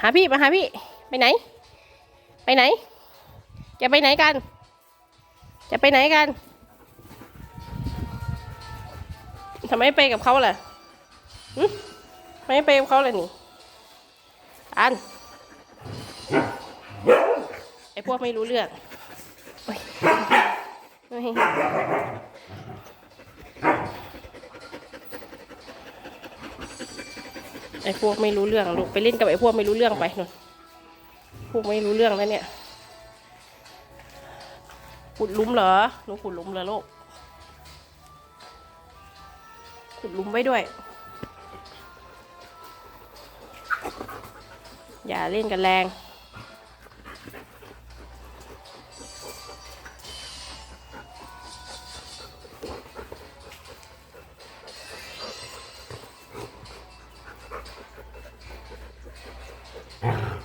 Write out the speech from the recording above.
หาพี่มาหาพี่ ไปไหน ไปไหน จะไปไหนกัน จะไปไหนกันทำไมไปกับเขาล่ะไม่ไปกับเขาล่ะนี่ อัน ไอพวกไม่รู้เรื่องโอ๊ยโอ๊ย ไอ้พวกไม่รู้เรื่องลูกไปเล่นกับไอ้พวกไม่รู้เรื่องไปนุ่นพวกไม่รู้เรื่องแล้วเนี่ยขุดลุมเหรอหนูขุดลุมเหรอลูกขุดลุมไว้ด้วย อย่าเล่นกันแรง Grrr.